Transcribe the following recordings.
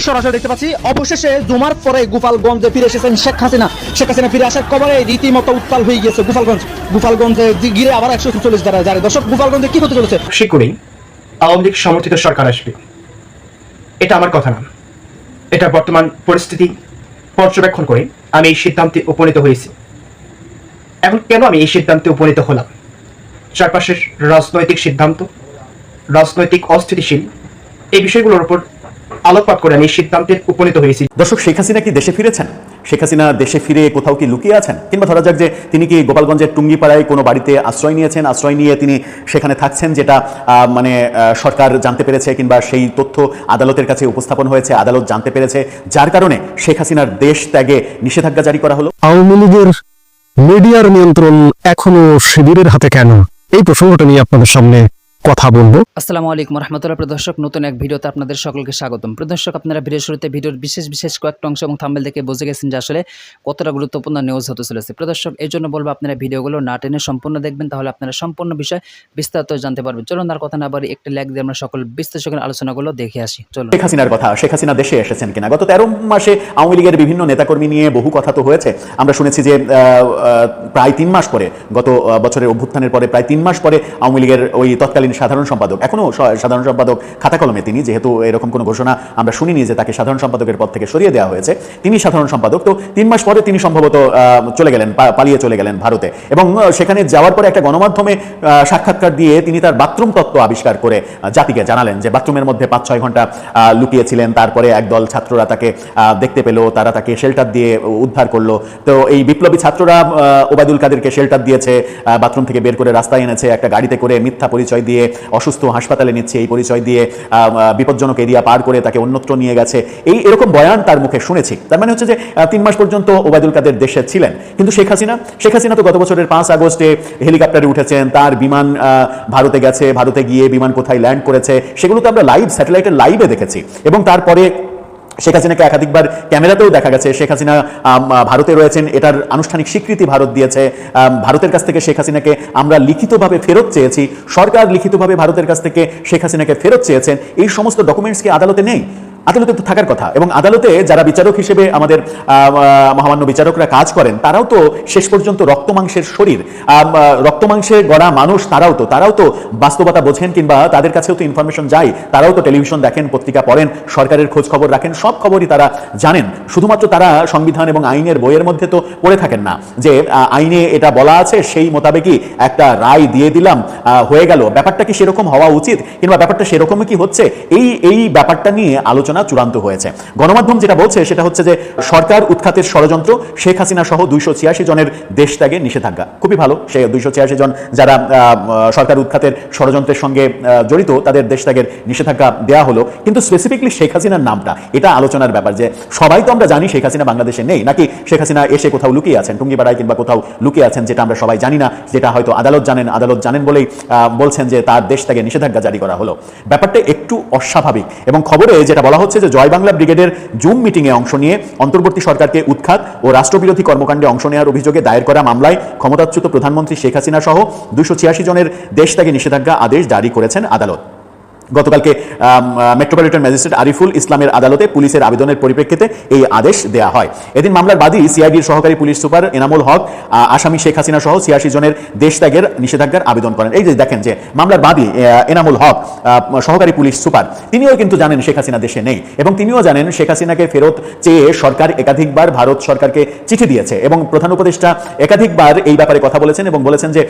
সরাসরি দেখতে পাচ্ছি। অবশেষে জুমার পরে গোপালগঞ্জে ফিরে এসেছেন শেখ হাসিনা। শেখ হাসিনা ফিরে আসার খবরে রীতিমতো উত্তাল হয়ে গিয়েছে গোপালগঞ্জ। গোপালগঞ্জে গিরে আবার একশো চল্লিশ দ্বারা জারি। দর্শক, গোপালগঞ্জে কি হতে চলেছে? শীঘ্রই আওয়ামী লীগ সমর্থিত সরকার আসবে। এটা আমার কথা না। এটা বর্তমান পরিস্থিতি। পর্যবেক্ষণ করে আমি এই সিদ্ধান্তে উপনীত হয়েছি। এখন কেন আমি এই সিদ্ধান্তে উপনীত হলাম? চারপাশের রাজনৈতিক সিদ্ধান্ত, রাজনৈতিক অস্থিতিশীল, এই বিষয়গুলোর উপর আলোকপাত করে আমি সিদ্ধান্তে উপনীত হয়েছি। দর্শক শেখ হাসিনা কি দেশে ফিরেছেন? শেখ হাসিনা দেশে ফিরে কোথাও কি লুকিয়ে আছেন? কিংবা ধরা যাক যে তিনি কি গোপালগঞ্জের টুঙ্গিপাড়ায় কোনো বাড়িতে আশ্রয় নিয়েছেন আশ্রয় নিয়ে তিনি সেখানে থাকছেন যেটা মানে সরকার জানতে পেরেছে কিংবা সেই তথ্য আদালতের কাছে উপস্থাপন হয়েছে আদালত জানতে পেরেছে যার কারণে শেখ হাসিনার দেশ ত্যাগে নিষেধাজ্ঞা জারি করা হলো। আওয়ামী লীগের মিডিয়ার নিয়ন্ত্রণ এখনও শিবিরের হাতে কেন? এই প্রসঙ্গটা নিয়ে আপনাদের সামনে কথা বলব। আসসালামু আলাইকুম রহমতুল্লাহ। প্রদর্শক নতুন এক ভিডিওতে আপনাদের সকলকে স্বাগতম। প্রদর্শক আপনারা ভিডিও শুরুতে ভিডিওর বিশেষ বিশেষ কয়েকটা অংশ এবং থাম্বেল দেখে বুঝে গেছেন যে আসলে কতটা গুরুত্বপূর্ণ নিউজ হতে চলেছে। প্রদর্শক এই জন্য বলব আপনারা ভিডিওগুলো না টেনে সম্পূর্ণ দেখবেন তাহলে আপনারা সম্পূর্ণ বিষয় বিস্তারিত জানতে পারবেন। চলুন আর কথা না বাড়ি একটা ল্যাগ দিয়ে আমরা সকল বিশ্লেষকের আলোচনাগুলো দেখে আসি। চলুন। শেখ হাসিনার কথা শেখ হাসিনা দেশে এসেছেন কিনা? গত তেরো মাসে আওয়ামী লীগের বিভিন্ন নেতাকর্মী নিয়ে বহু কথা তো হয়েছে। আমরা শুনেছি যে প্রায় তিন মাস পরে গত বছরের অভ্যুত্থানের পরে প্রায় তিন মাস পরে আওয়ামী লীগের ওই তৎকালীন সাধারণ সম্পাদক। এখনও স- সাধারণ সম্পাদক খাতা কলমে তিনি, যেহেতু এরকম কোনো ঘোষণা আমরা শুনিনি যে তাকে সাধারণ সম্পাদকের পদ থেকে সরিয়ে দেওয়া হয়েছে, তিনি সাধারণ সম্পাদক। তো তিন মাস পরে তিনি সম্ভবত চলে গেলেন পালিয়ে চলে গেলেন ভারতে। এবং সেখানে যাওয়ার পরে একটা গণমাধ্যমে সাক্ষাৎকার দিয়ে তিনি তার বাথরুম তত্ত্ব আবিষ্কার করে জাতিকে জানালেন যে বাথরুমের মধ্যে পাঁচ ছয় ঘণ্টা লুকিয়েছিলেন। তারপরে একদল ছাত্ররা তাকে দেখতে পেল, তারা তাকে শেল্টার দিয়ে উদ্ধার করল। তো এই বিপ্লবী ছাত্ররা ওবায়দুল কাদেরকে শেল্টার দিয়েছে বাথরুম থেকে বের করে রাস্তায় এনেছে, একটা গাড়িতে করে মিথ্যা পরিচয় দিয়ে অসুস্থ হাসপাতালে নিচ্ছে, এই পরিচয় দিয়ে বিপজ্জনক এরিয়া পার করে তাকে অন্যত্র নিয়ে গেছে। এই এরকম বয়ান তার মুখে শুনেছি। তার মানে হচ্ছে যে তিন মাস পর্যন্ত ওবায়দুল কাদের দেশে ছিলেন। কিন্তু শেখ হাসিনা শেখ হাসিনা তো গত বছরের পাঁচ আগস্টে হেলিকপ্টারে উঠেছেন, তার বিমান ভারতে গেছে, ভারতে গিয়ে বিমান কোথায় ল্যান্ড করেছে, সেগুলো তো আমরা লাইভ, স্যাটেলাইটের লাইভে দেখেছি। এবং তারপরে শেখ হাসিনাকে একাধিকবার ক্যামেরাতেও দেখা গেছে। শেখ হাসিনা ভারতে রয়েছেন। এটার আনুষ্ঠানিক স্বীকৃতি ভারত দিয়েছে। ভারতের কাছ থেকে শেখ হাসিনাকে আমরা লিখিতভাবে ফেরত চেয়েছি। সরকার লিখিতভাবে ভারতের কাছ থেকে শেখ হাসিনাকে ফেরত চেয়েছেন। এই সমস্ত ডকুমেন্টস কি আদালতে নেই? আদালতে তো থাকার কথা। এবং আদালতে যারা বিচারক হিসেবে আমাদের মহামান্য বিচারকরা কাজ করেন, তারাও তো শেষ পর্যন্ত রক্তমাংসের শরীর। রক্তমাংসে গড়া মানুষ, তারাও তো তারাও তো বাস্তবতা বোঝেন কিংবা তাদের কাছেও তো ইনফরমেশন যায়, তারাও তো টেলিভিশন দেখেন, পত্রিকা পড়েন, সরকারের খোঁজ খবর রাখেন, সব খবরই তারা জানেন। শুধুমাত্র তারা সংবিধান এবং আইনের বইয়ের মধ্যে তো পড়ে থাকেন না, যে আইনে এটা বলা আছে, সেই মোতাবেকই একটা রায় দিয়ে দিলাম হয়ে গেল। ব্যাপারটা কি সেরকম হওয়া উচিত? কিংবা ব্যাপারটা সেরকমই কি হচ্ছে? এই এই ব্যাপারটা নিয়ে আলোচনা চূড়ান্ত হয়েছে। গণমাধ্যম যেটা বলছে সেটা হচ্ছে যে সরকার উৎখাতের ষড়যন্ত্র, শেখ হাসিনা সহ দুইশো ছিয়াশি জনের দেশ ত্যাগে নিষেধাজ্ঞা। খুবই ভালো, সে দুইশো ছিয়াশি জন যারা সরকার উৎখাতের ষড়যন্ত্রের সঙ্গে জড়িত, তাদের দেশ ত্যাগের নিষেধাজ্ঞা দেওয়া হলো। কিন্তু স্পেসিফিকলি শেখ হাসিনার নামটা, এটা আলোচনার ব্যাপার যে সবাই তো আমরা জানি শেখ হাসিনা বাংলাদেশে নেই, নাকি শেখ হাসিনা এসে কোথাও লুকিয়ে আছেন, টুঙ্গিপাড়ায় কিংবা কোথাও লুকিয়ে আছেন, যেটা আমরা সবাই জানি না, যেটা হয়তো আদালত জানেন আদালত জানেন বলেই বলছেন যে তার দেশ ত্যাগে নিষেধাজ্ঞা জারি করা হলো। ব্যাপারটা একটু অস্বাভাবিক এবং খবরে যেটা বলা হচ্ছে যে জয় বাংলা ব্রিগেডের জুম মিটিংয়ে অংশ নিয়ে অন্তর্বর্তী সরকারকে উৎখাত ও রাষ্ট্রবিরোধী কর্মকাণ্ডে অংশ নেওয়ার অভিযোগে দায়ের করা মামলায় ক্ষমতাচ্যুত প্রধানমন্ত্রী শেখ হাসিনা সহ দুশো ছিয়াশি জনের দেশ ত্যাগে নিষেধাজ্ঞা আদেশ জারি করেছেন আদালত। গতকালকে মেট্রোপলিটন ম্যাজিস্ট্রেট আরিফুল ইসলামের আদালতে পুলিশের আবেদনের পরিপ্রেক্ষিতে এই আদেশ দেওয়া হয়। এদিন মামলার বাদী সিআইডির সহকারী পুলিশ সুপার এনামুল হক আসামি শেখ হাসিনা সহ ছিয়াশি জনের দেশ ত্যাগের নিষেধাজ্ঞার আবেদন করেন। এই যে দেখেন যে মামলার বাদী এনামুল হক সহকারী পুলিশ সুপার তিনিও কিন্তু জানেন শেখ হাসিনা দেশে নেই এবং তিনিও জানেন শেখ হাসিনাকে ফেরত চেয়ে সরকার একাধিকবার ভারত সরকারকে চিঠি দিয়েছে এবং প্রধান উপদেষ্টা একাধিকবার এই ব্যাপারে কথা বলেছেন এবং বলেছেন যে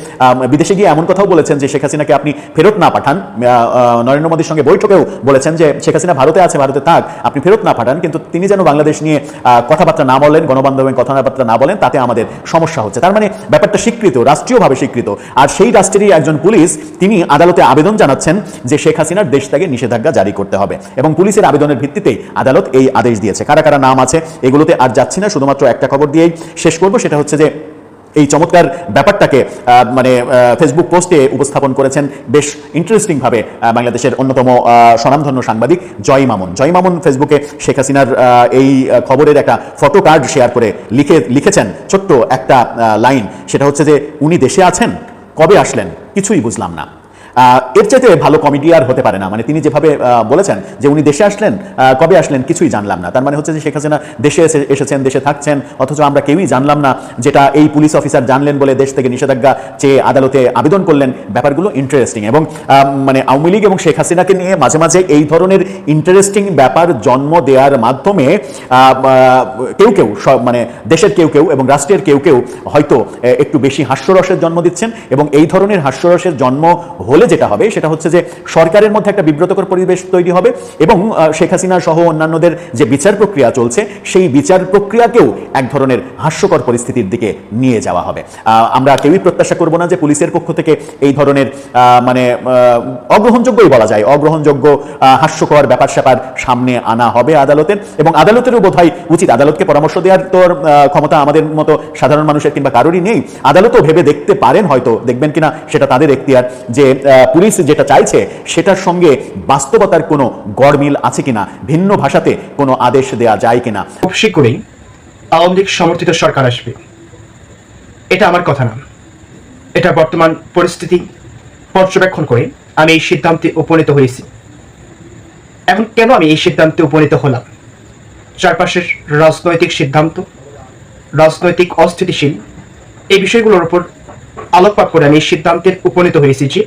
বিদেশে গিয়ে এমন কথাও বলেছেন যে শেখ হাসিনাকে আপনি ফেরত না পাঠান। আ, নরেন্দ্র মোদীর সঙ্গে বৈঠকেও বলেছেন যে শেখ হাসিনা ভারতে আছে, ভারতে থাক, আপনি ফেরত না পাঠান, কিন্তু তিনি যেন বাংলাদেশ নিয়ে কথাবার্তা না বলেন গণবান্ধবের কথাবার্তা না বলেন, তাতে আমাদের সমস্যা হচ্ছে। তার মানে ব্যাপারটা স্বীকৃত, রাষ্ট্রীয়ভাবে স্বীকৃত। আর সেই রাষ্ট্রেরই একজন পুলিশ, তিনি আদালতে আবেদন জানাচ্ছেন যে শেখ হাসিনার দেশ থেকে নিষেধাজ্ঞা জারি করতে হবে। এবং পুলিশের আবেদনের ভিত্তিতেই আদালত এই আদেশ দিয়েছে। কারা কারা নাম আছে, এগুলোতে আর যাচ্ছি না, শুধুমাত্র একটা খবর দিয়েই শেষ করব, সেটা হচ্ছে যে এই চমৎকার ব্যাপারটাকে মানে ফেসবুক পোস্টে উপস্থাপন করেছেন বেশ ইন্টারেস্টিংভাবে বাংলাদেশের অন্যতম স্বনামধন্য সাংবাদিক জয় মামুন। জয় মামুন ফেসবুকে শেখ হাসিনার এই খবরের একটা ফটো কার্ড শেয়ার করে লিখে, লিখেছেন ছোট্ট একটা লাইন সেটা হচ্ছে যে, উনি দেশে আছেন? কবে আসলেন? কিছুই বুঝলাম না। এর চাইতে ভালো কমেডি আর হতে পারে না। মানে তিনি যেভাবে বলেছেন যে উনি দেশে আসলেন কবে আসলেন কিছুই জানলাম না। তার মানে হচ্ছে যে শেখ হাসিনা দেশে এসে- এসেছেন, দেশে থাকছেন, অথচ আমরা কেউই জানলাম না যেটা এই পুলিশ অফিসার জানলেন বলে দেশ থেকে নিষেধাজ্ঞা চেয়ে আদালতে আবেদন করলেন। ব্যাপারগুলো ইন্টারেস্টিং এবং মানে আওয়ামী লীগ এবং শেখ হাসিনাকে নিয়ে মাঝে মাঝে এই ধরনের ইন্টারেস্টিং ব্যাপার জন্ম দেওয়ার মাধ্যমে কেউ কেউ সব মানে দেশের কেউ কেউ এবং রাষ্ট্রের কেউ কেউ হয়তো একটু বেশি হাস্যরসের জন্ম দিচ্ছেন এবং এই ধরনের হাস্যরসের জন্ম হলে যেটা হবে সেটা হচ্ছে যে সরকারের মধ্যে একটা বিব্রতকর পরিবেশ তৈরি হবে এবং শেখ হাসিনা সহ অন্যান্যদের যে বিচার প্রক্রিয়া চলছে, সেই বিচার প্রক্রিয়াকেও এক ধরনের হাস্যকর পরিস্থিতির দিকে নিয়ে যাওয়া হবে। আমরা কেউই প্রত্যাশা করব না যে পুলিশের পক্ষ থেকে এই ধরনের মানে অগ্রহণযোগ্যই বলা যায়, অগ্রহণযোগ্য হাস্যকর ব্যাপার স্যাপার সামনে আনা হবে আদালতের এবং আদালতেরও বোধ হয় উচিত, আদালতকে পরামর্শ দেওয়ার তোর ক্ষমতা আমাদের মতো সাধারণ মানুষের কিংবা কারোরই নেই। আদালতও ভেবে দেখতে পারেন হয়তো, দেখবেন কিনা সেটা তাদের এখতিয়ার যে পুলিশ যেটা চাইছে, সেটার সঙ্গে বাস্তবতার কোনো গড়মিল আছে কিনা, ভিন্ন ভাষাতে কোনো আদেশ দেয়া যায় কিনা? খুব শীঘ্রই আওয়ামী লীগ সমর্থিত সরকার আসবে। এটা আমার কথা না। এটা বর্তমান পরিস্থিতি পর্যবেক্ষণ করে আমি এই সিদ্ধান্তে উপনীত হয়েছি। এখন কেন আমি এই সিদ্ধান্তে উপনীত হলাম? চারপাশের রাজনৈতিক সিদ্ধান্ত, রাজনৈতিক অস্থিতিশীল, এই বিষয়গুলোর উপর আলোকপাত করে আমি এই সিদ্ধান্তের উপনীত হয়েছি যে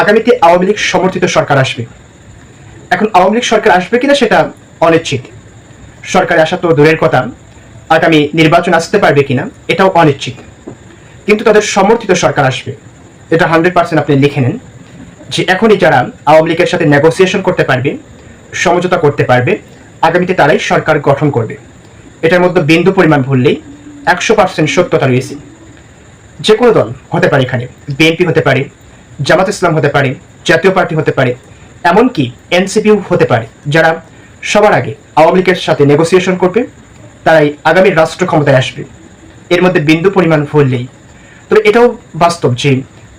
আগামীতে আওয়ামী লীগ সমর্থিত সরকার আসবে। এখন আওয়ামী লীগ সরকার আসবে কিনা সেটা অনিশ্চিত। সরকারে আসা তো দূরের কথা। আগামী নির্বাচন আসতে পারবে কিনা, এটাও অনিশ্চিত। কিন্তু তাদের সমর্থিত সরকার আসবে। এটা হান্ড্রেড পার্সেন্ট আপনি লিখে নেন যে এখনই যারা আওয়ামী লীগের সাথে নেগোসিয়েশন করতে পারবে, সমঝোতা করতে পারবে, আগামীতে তারাই সরকার গঠন করবে। এটার মধ্যে বিন্দু পরিমাণ ভুললেই একশো পার্সেন্ট সত্যতা রয়েছে। যে কোনো দল হতে পারে এখানে, বিএনপি হতে পারে জামাত ইসলাম হতে পারে, জাতীয় পার্টি হতে পারে, এমনকি এনসিপিও হতে পারে, যারা সবার আগে আওয়ামী লীগের সাথে নেগোসিয়েশন করবে, তারাই আগামী রাষ্ট্র ক্ষমতায় আসবে। এর মধ্যে বিন্দু পরিমাণ ভুললেই তবে এটাও বাস্তব যে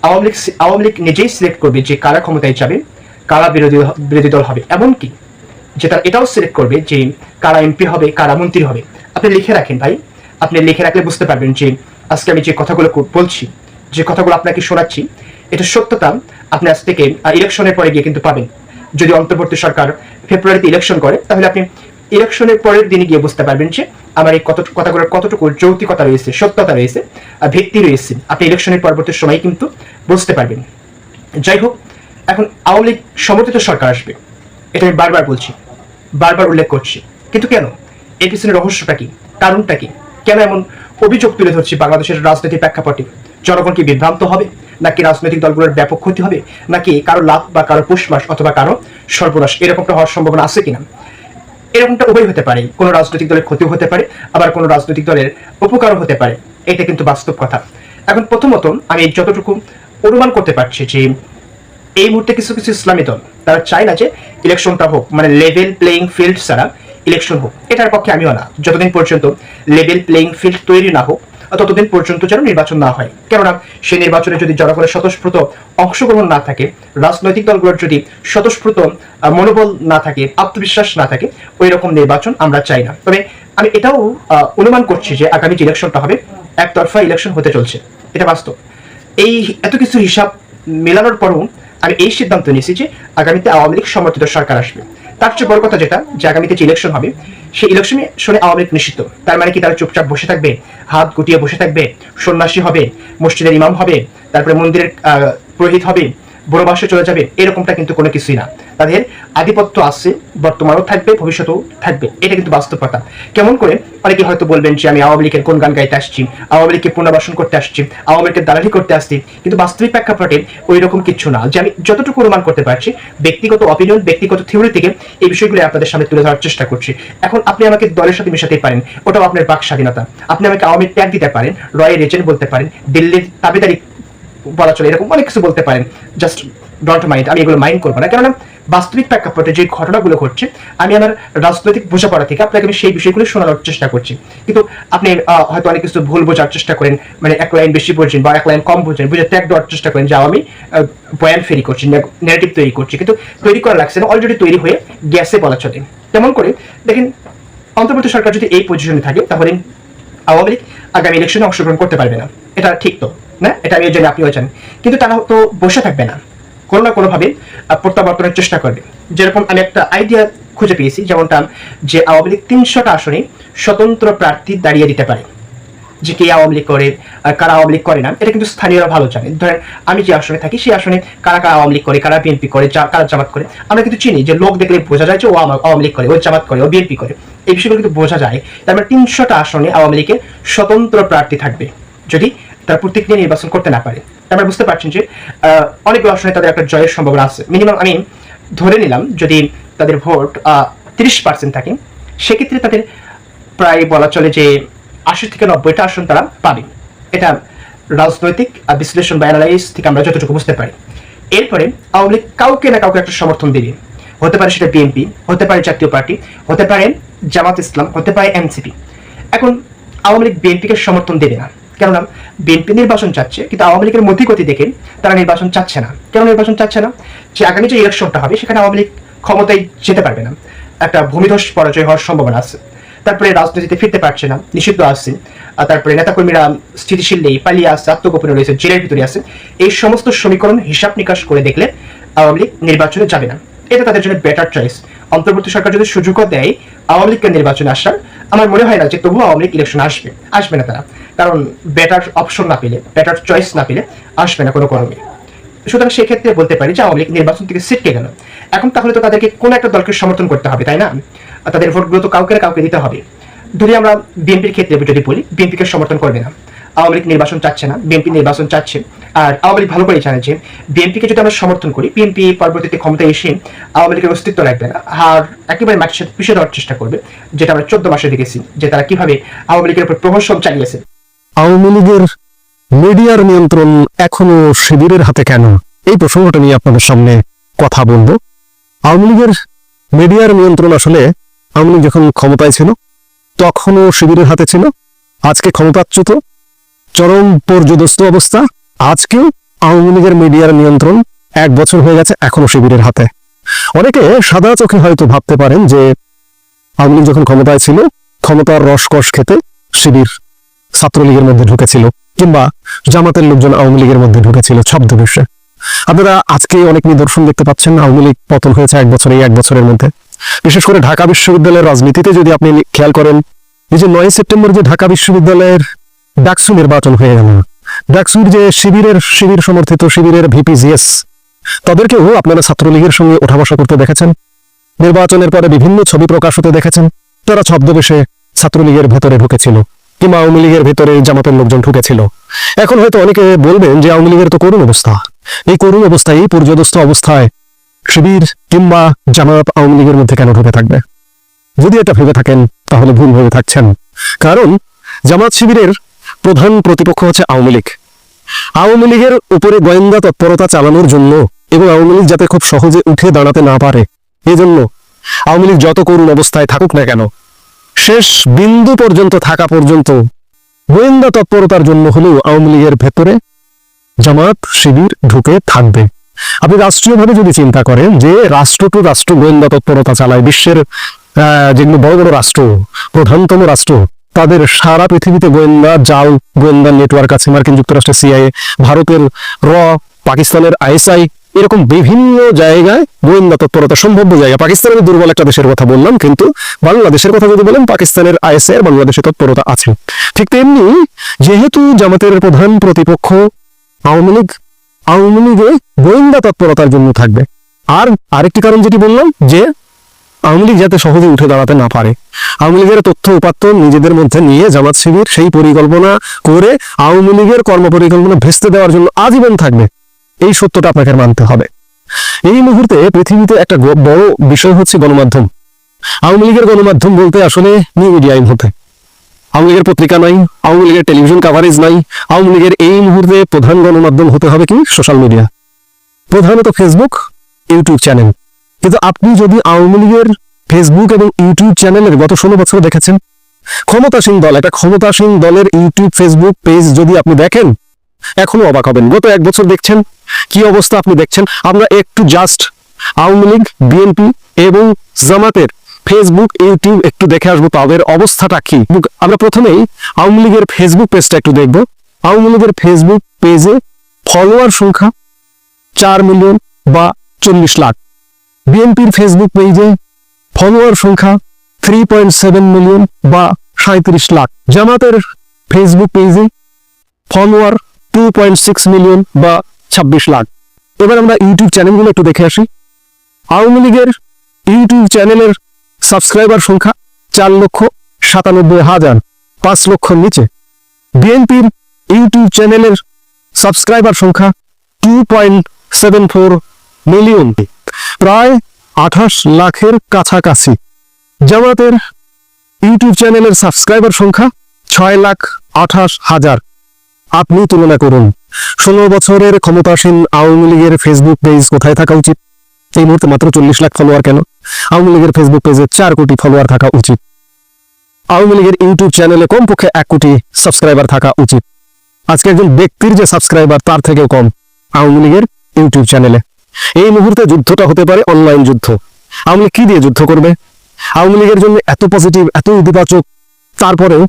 আওয়ামী লীগ আওয়ামী লীগ নিজেই সিলেক্ট করবে যে কারা ক্ষমতায় যাবে, কারা বিরোধী বিরোধী দল হবে। এমনকি যে তারা এটাও সিলেক্ট করবে যে কারা এমপি হবে, কারা মন্ত্রী হবে। আপনি লিখে রাখেন ভাই। আপনি লিখে রাখলে বুঝতে পারবেন যে আজকে আমি যে কথাগুলো বলছি, যে কথাগুলো আপনাকে শোনাচ্ছি এটা সত্যতা। আপনি আজ থেকে ইলেকশনের পরে গিয়ে কিন্তু পাবেন। যদি অন্তর্বর্তী সরকার ফেব্রুয়ারিতে ইলেকশন করে, তাহলে আপনি ইলেকশনের পরের দিনে গিয়ে বুঝতে পারবেন যে আমার এই কত কথাগুলোর কতটুকু যৌক্তিকতা রয়েছে, সত্যতা রয়েছে, আর ভিত্তি রয়েছে। আপনি ইলেকশনের পরবর্তী সময় কিন্তু বুঝতে পারবেন। যাই হোক, এখন আওয়ামী লীগ সমর্থিত সরকার আসবে। এটা আমি বারবার বলছি, বারবার উল্লেখ করছি। কিন্তু কেন? এর পিছনে রহস্যটা কি? কারণটা কি? কেন এমন অভিযোগ তুলে ধরছি বাংলাদেশের রাজনীতির প্রেক্ষাপটে? জনগণ কি বিভ্রান্ত হবে? নাকি রাজনৈতিক দলগুলোর ব্যাপক ক্ষতি হবে? নাকি কারও লাভ বা কারও পুষ্পাস অথবা কারও সর্বনাশ এরকমটা হওয়ার সম্ভাবনা আছে কিনা? এরকমটা উভয় হতে পারে। কোনো রাজনৈতিক দলের ক্ষতিও হতে পারে, আবার কোনো রাজনৈতিক দলের উপকারও হতে পারে। এটা কিন্তু বাস্তব কথা। এখন প্রথমত আমি যতটুকু অনুমান করতে পারছি যে এই মুহূর্তে কিছু কিছু ইসলামী দল, তারা চায় না যে ইলেকশনটা হোক মানে লেভেল প্লেইং ফিল্ড ছাড়া ইলেকশন হোক। এটার পক্ষে আমিও না। যতদিন পর্যন্ত লেভেল প্লেইং ফিল্ড তৈরি না হোক ততদিন পর্যন্ত যেন নির্বাচন না হয়। কেননা সেই নির্বাচনে যদি জনগণের স্বতঃস্ফূর্ত অংশগ্রহণ না থাকে, রাজনৈতিক দলগুলোর যদি স্বতঃস্ফূর্ত মনোবল না থাকে, আত্মবিশ্বাস না থাকে ওই রকম নির্বাচন আমরা চাই না। তবে আমি এটাও অনুমান করছি যে আগামী যে ইলেকশনটা হবে, একতরফা ইলেকশন হতে চলছে। এটা বাস্তব। এই এত কিছু হিসাব মেলানোর পরও আমি এই সিদ্ধান্ত নিয়েছি যে আগামীতে আওয়ামী লীগ সমর্থিত সরকার আসবে। তার চেয়ে বড় কথা যেটা, যে আগামীতে যে ইলেকশন হবে, সেই ইলেকশনে শুনে আওয়ামী লীগ নিষিদ্ধ তার মানে কি, তারা চুপচাপ বসে থাকবে, হাত গুটিয়ে বসে থাকবে, সন্ন্যাসী হবে, মসজিদের ইমাম হবে, তারপরে মন্দিরের পুরোহিত হবে বড়বাসে চলে যাবে, এরকমটা কিন্তু কোনো কিছুই না। তাদের আধিপত্য আছে, বর্তমানেও থাকবে, ভবিষ্যতেও থাকবে, এটা কিন্তু বাস্তব কথা কেমন করে? অনেকে হয়তো বলবেন যে, আমি আওয়ামী লীগের কোন গান গাইতে আসছি, আওয়ামী লীগকে পুনর্বাসন করতে আসছি, আওয়ামী লীগের দালালি করতে আসছি, কিন্তু বাস্তবিক প্রেক্ষাপটে ওই রকম কিছু না। যে আমি যতটুকু অনুমান করতে পারছি, ব্যক্তিগত অপিনিয়ন ব্যক্তিগত থিওরি থেকে এই বিষয়গুলো আপনাদের সামনে তুলে ধরার চেষ্টা করছি। এখন আপনি আমাকে দলের সাথে মেশাতে পারেন, ওটাও আপনার বাক স্বাধীনতা। আপনি আমাকে আওয়ামী ট্যাগ দিতে পারেন রয়ের এজেন্ট বলতে পারেন, দিল্লির তাবেদারি বলা চলে, এরকম অনেক কিছু বলতে পারেন। জাস্ট ডন্ট মাইন্ড আমি এগুলো মাইন্ড করব না। কেননা, বাস্তবিক প্রেক্ষাপটে যে ঘটনাগুলো ঘটছে, আমি আমার রাজনৈতিক বোঝাপড়া থেকে আপনাকে আমি সেই বিষয়গুলো শোনানোর চেষ্টা করছি। কিন্তু আপনি হয়তো অনেক কিছু ভুল বোঝার চেষ্টা করেন মানে এক লাইন বেশি বোঝেন বা এক লাইন কম বোঝেন বুঝে ত্যাগ দেওয়ার চেষ্টা করেন যে আমি বয়ান ফেরি করছি নেগেটিভ তৈরি করছি। কিন্তু তৈরি করা লাগছে না অলরেডি তৈরি হয়ে গ্যাসে বলা চলে। তেমন করে, দেখেন, অন্তর্বর্তী সরকার যদি এই পজিশনে থাকে, তাহলে আওয়ামী লীগ আগামী ইলেকশনে অংশগ্রহণ করতে পারবে না। এটা ঠিক তো। না? এটা আমি জানি আপনিও জানেন কিন্তু তারা তো বসে থাকবে না। কোনো না কোনোভাবে প্রত্যাবর্তনের চেষ্টা করবে। যেরকম আমি একটা আইডিয়া খুঁজে পেয়েছি, যেমনটা যে আওয়ামী লীগ তিনশোটা আসনে স্বতন্ত্র প্রার্থী দাঁড়িয়ে দিতে পারে। যে কে আওয়ামী লীগ করে কারা আওয়ামী লীগ করে না, এটা কিন্তু স্থানীয়রা ভালো জানে। ধরেন, আমি যে আসনে থাকি, সেই আসনে কারা কারা আওয়ামী লীগ করে, কারা বিএনপি করে কারা জামাত করে, আমরা কিন্তু চিনি যে লোক দেখলে বোঝা যায় যে ও আওয়ামী লীগ করে, ও জামাত করে, ও বিএনপি করে। এই বিষয়গুলো কিন্তু বোঝা যায়। তার মানে তিনশোটা আসনে আওয়ামী লীগের স্বতন্ত্র প্রার্থী থাকবে। যদি তারা প্রতীক নিয়ে নির্বাচন করতে না পারে। মানে বুঝতে পারছেন যে অনেকগুলো আসনে তাদের একটা জয়ের সম্ভাবনা আছে। মিনিমাম আমি ধরে নিলাম যদি তাদের ভোট তিরিশ পার্সেন্ট থাকে, সেক্ষেত্রে তাদের প্রায় বলা চলে যে আশি থেকে নব্বইটা আসন তারা পাবে। এটা রাজনৈতিক বিশ্লেষণ বা অ্যানালাইজ থেকে আমরা যতটুকু বুঝতে পারি। এরপরে আওয়ামী লীগ কাউকে না কাউকে একটা সমর্থন দেবে। হতে পারে সেটা বিএনপি হতে পারে জাতীয় পার্টি, হতে পারে জামাত ইসলাম, হতে পারে এনসিপি এখন আওয়ামী লীগ বিএনপিকে সমর্থন দেবে না। কেননা বিএনপি নির্বাচন চাচ্ছে, কিন্তু আওয়ামী লীগের মধ্যগতি দেখে তারা নির্বাচন চাচ্ছে না। কেন নির্বাচন চাচ্ছে না? যে আগামী যে ইলেকশনটা হবে, সেখানে আওয়ামী লীগ ক্ষমতায় যেতে পারবে না। একটা ভূমিধস পরাজয় হওয়ার সম্ভাবনা আছে। তারপরে রাজনীতিতে ফিরতে পারছে না, নিষিদ্ধ আছে। তারপরে নেতাকর্মীরা স্থিতিশীল নেই, পালিয়ে আসছে আত্মগোপনে রয়েছে, জেলের ভিতরে আছে। এই সমস্ত সমীকরণ হিসাব নিকাশ করে দেখলে আওয়ামী লীগ নির্বাচনে যাবে না। এটা তাদের জন্য বেটার চয়েস অন্তর্বর্তী সরকার যদি সুযোগও দেয় আওয়ামী লীগকে নির্বাচনে আসার, আমার মনে হয় না যে তবুও আওয়ামী লীগ ইলেকশন আসবে আসবে না তারা। কারণ বেটার অপশন না পেলে বেটার চয়েস না পেলে আসবে না কোনো কর্মী। সুতরাং সেক্ষেত্রে বলতে পারি যে আওয়ামী লীগ নির্বাচন থেকে সিটকে গেল। এখন তাহলে তো তাদেরকে কোন একটা দলকে সমর্থন করতে হবে, তাই না? তাদের ভোটগুলো তো কাউকে কাউকে দিতে হবে। যদি আমরা বিএনপির ক্ষেত্রে যদি বলি, বিএনপিকে সমর্থন করবে না। আওয়ামী লীগ নির্বাচন চাচ্ছে না, বিএনপি নির্বাচন চাচ্ছে। আর আওয়ামী লীগ ভালো করেই জানে যে বিএনপিকে যদি আমরা সমর্থন করি, বিএনপি পরবর্তীতে ক্ষমতায় এসে আওয়ামী লীগের অস্তিত্ব রাখবে না। আর একেবারে সাথে পিছিয়ে দেওয়ার চেষ্টা করবে, যেটা আমরা চোদ্দ মাসে দেখেছি, যে তারা কীভাবে আওয়ামী লীগের উপর প্রহসন চালিয়েছে। আওয়ামী লীগের মিডিয়ার নিয়ন্ত্রণ এখনও শিবিরের হাতে কেন? এই প্রসঙ্গটা নিয়ে আপনাদের সামনে কথা বলব। আওয়ামী লীগের মিডিয়ার নিয়ন্ত্রণ আসলে আওয়ামী লীগ যখন ক্ষমতায় ছিল, তখনও শিবিরের হাতে ছিল, আজকে ক্ষমতাচ্যুত, চরম পর্যদস্ত অবস্থা, আজকেও আওয়ামী লীগের মিডিয়ার নিয়ন্ত্রণ এক বছর হয়ে গেছে এখনও শিবিরের হাতে। অনেকে সাদা চোখে হয়তো ভাবতে পারেন যে আওয়ামী লীগ যখন ক্ষমতায় ছিল, ক্ষমতার রসকস খেতে শিবির ছাত্রলীগের মধ্যে ঢুকেছিল, কিংবা জামাতের লোকজন আওয়ামী লীগের মধ্যে ঢুকেছিল ছদ্মবেশে। আপনারা আজকে অনেক নিদর্শন দেখতে পাচ্ছেন, আওয়ামী লীগ পতন হয়েছে এক বছর এক বছরের মধ্যে। বিশেষ করে ঢাকা বিশ্ববিদ্যালয়ের রাজনীতিতে যদি আপনি খেয়াল করেন, এই যে নয় সেপ্টেম্বর যে ঢাকা বিশ্ববিদ্যালয়ের ডাকসু নির্বাচন হয়ে গেল, ডাকসুর যে শিবিরের শিবির সমর্থিত শিবিরের ভিপিজিএস তাদেরকেও আপনারা ছাত্রলীগের সঙ্গে ওঠা বসা করতে দেখেছেন। নির্বাচনের পরে বিভিন্ন ছবি প্রকাশ হতে দেখেছেন, তারা ছদ্মবেশে ছাত্রলীগের ভেতরে ঢুকেছিল। কিংবা আওয়ামী লীগের ভেতরে জামাতের লোকজন ঢুকেছিল। এখন হয়তো অনেকে বলবেন যে আওয়ামী লীগের তো করুণ অবস্থা। এই করুণ অবস্থায় এই পর্যদস্ত অবস্থায় শিবির কিংবা জামাত আওয়ামী লীগের মধ্যে কেন ঢুকে থাকবে? যদি এটা ভেবে থাকেন, তাহলে ভুল ভেবে থাকছেন। কারণ জামাত শিবিরের প্রধান প্রতিপক্ষ হচ্ছে আওয়ামী লীগ। আওয়ামী লীগের উপরে গোয়েন্দা তৎপরতা চালানোর জন্য এবং আওয়ামী লীগ যাতে খুব সহজে উঠে দাঁড়াতে না পারে, এজন্য আওয়ামী লীগ যত করুণ অবস্থায় থাকুক না কেন শেষ বিন্দু পর্যন্ত থাকা পর্যন্ত গোয়েন্দা তৎপরতার জন্য হলেও আওয়ামী লীগের ভেতরে জামাত, শিবির ঢুকে থাকবে। আপনি রাষ্ট্রীয়ভাবে যদি চিন্তা করেন যে রাষ্ট্র টু রাষ্ট্র গোয়েন্দা তৎপরতা চালায়, বিশ্বের যেগুলো বড় বড় রাষ্ট্র, প্রধানতম রাষ্ট্র, তাদের সারা পৃথিবীতে গোয়েন্দা জাল, গোয়েন্দা নেটওয়ার্ক আছে, মার্কিন যুক্তরাষ্ট্রের সিআইএ, ভারতের র, পাকিস্তানের আইএসআই এরকম বিভিন্ন জায়গায় গোয়েন্দা তৎপরতা সম্ভাব্য জায়গা। পাকিস্তানের দুর্বল একটা দেশের কথা বললাম, কিন্তু বাংলাদেশের কথা যদি বলেন, পাকিস্তানের আইএসআই এর বাংলাদেশে তৎপরতা আছে। ঠিক তেমনি যেহেতু জামাতের প্রধান প্রতিপক্ষ আওয়ামী লীগ, আওয়ামী লীগে গোয়েন্দা তৎপরতার জন্য থাকবে। আর আরেকটি কারণ যেটি বললাম, যে আওয়ামী লীগ যাতে সহজে উঠে দাঁড়াতে না পারে। আওয়ামী লীগের তথ্য উপাত্ত নিজেদের মধ্যে নিয়ে জামাত শিবির সেই পরিকল্পনা করে আওয়ামী লীগের কর্মপরিকল্পনা ভেস্তে দেওয়ার জন্য আজীবন থাকবে। এই সত্যটা আপনাকে মানতে হবে। এই মুহূর্তে পৃথিবীতে একটা বড় বিষয় হচ্ছে গণমাধ্যম। আওয়ামী লীগের গণমাধ্যম বলতে আসলে নিউ মিডিয়া এই মুহূর্তে আওয়ামী লীগের পত্রিকা নাই, আওয়ামী লীগের টেলিভিশন কাভারেজ নাই, আওয়ামী লীগের এই মুহূর্তে প্রধান গণমাধ্যম হতে হবে কি? সোশ্যাল মিডিয়া প্রধানত ফেসবুক ইউটিউব চ্যানেল কিন্তু আপনি যদি আওয়ামী লীগের ফেসবুক এবং ইউটিউব চ্যানেলের গত ষোলো বছর দেখেছেন, ক্ষমতাসীন দল, একটা ক্ষমতাসীন দলের ইউটিউব ফেসবুক পেজ যদি আপনি দেখেন এখনও অবাক হবেন। গত এক বছর দেখছেন? কি অবস্থা আপনি দেখছেন? আমরা একটু জাস্ট আওয়ামী লীগ, বিএনপি এবং জামাতের ফেসবুক ইউটিউব একটু দেখে আসব তাদের অবস্থাটা কি। আমরা প্রথমেই আওয়ামী লীগের ফেসবুক পেজটা একটু দেখব। আওয়ামী লীগের ফেসবুক পেজে ফলোয়ার সংখ্যা চার মিলিয়ন বা চল্লিশ লাখ। বিএনপির ফেসবুক পেজে ফলোয়ার সংখ্যা থ্রি পয়েন্ট সেভেন মিলিয়ন বা সাঁত্রিশ লাখ। জামাতের ফেসবুক পেজে follower two point six million বা ছাব্বিশ লাখ। এবার আমরা ইউটিউব চ্যানেলগুলো একটু দেখে আসি। আওয়ামী লীগের ইউটিউব চ্যানেলের সাবস্ক্রাইবার সংখ্যা চার লক্ষ সাতানব্বই হাজার পাঁচ লক্ষ নিচে। বিএনপির ইউটিউব চ্যানেলের সাবস্ক্রাইবার সংখ্যা two point seven four million প্রায় আঠাশ লাখের কাছাকাছি। জামাতের ইউটিউব চ্যানেলের সাবস্ক্রাইবার সংখ্যা ছয় লাখ আঠাশ হাজার। আপনি তুলনা করুন। ষোলো বছরের ক্ষমতাসীন আওয়ামী লীগের ফেসবুক পেজ কোথায় থাকা উচিত? এই মুহূর্তে মাত্র চল্লিশ লাখ ফলোয়ার কেন? আওয়ামী লীগের ফেসবুক পেজে চার কোটি ফলোয়ার থাকা উচিত। আওয়ামী লীগের ইউটিউব চ্যানেলে কমপক্ষে এক কোটি সাবস্ক্রাইবার থাকা উচিত। আজকে একজন ব্যক্তির যে সাবস্ক্রাইবার তার থেকেও কম আওয়ামী লীগের ইউটিউব চ্যানেলে এই মুহূর্তে যুদ্ধটা হতে পারে অনলাইন যুদ্ধ। আওয়ামী লীগ কি দিয়ে যুদ্ধ করবে? আওয়ামী লীগের জন্য এত পজিটিভ এত ইতিবাচক, তারপরেও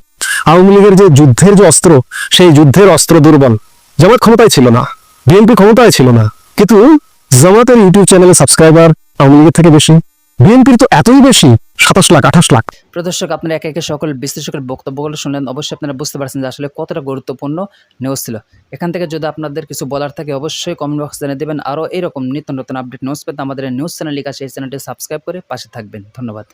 আওয়ামী লীগের যে যুদ্ধের যে অস্ত্র, সেই যুদ্ধের অস্ত্র দুর্বল। জামাত ক্ষমতায় ছিল না। বিএনপি ক্ষমতায় ছিল না। কিন্তু জামাতের ইউটিউব চ্যানেলে সাবস্ক্রাইবার আওয়ামী লীগের থেকে বেশি, বিএনপির তো এতই বেশি, সাতাশ লাখ, আঠাশ লাখ। প্রদর্শক আপনারা একে একে সকল বিশ্লেষকের বক্তব্যগুলো শুনলেন। অবশ্যই আপনারা বুঝতে পারছেন যে আসলে কতটা গুরুত্বপূর্ণ নিউজ ছিল। এখান থেকে যদি আপনাদের কিছু বলার থাকে, অবশ্যই কমেন্ট বক্স জানিয়ে দেবেন। আরও এরকম নিত্য নতুন আপডেট নিউজ পেতে আমাদের নিউজ চ্যানেল লিখা সেই চ্যানেলটি সাবস্ক্রাইব করে পাশে থাকবেন। ধন্যবাদ।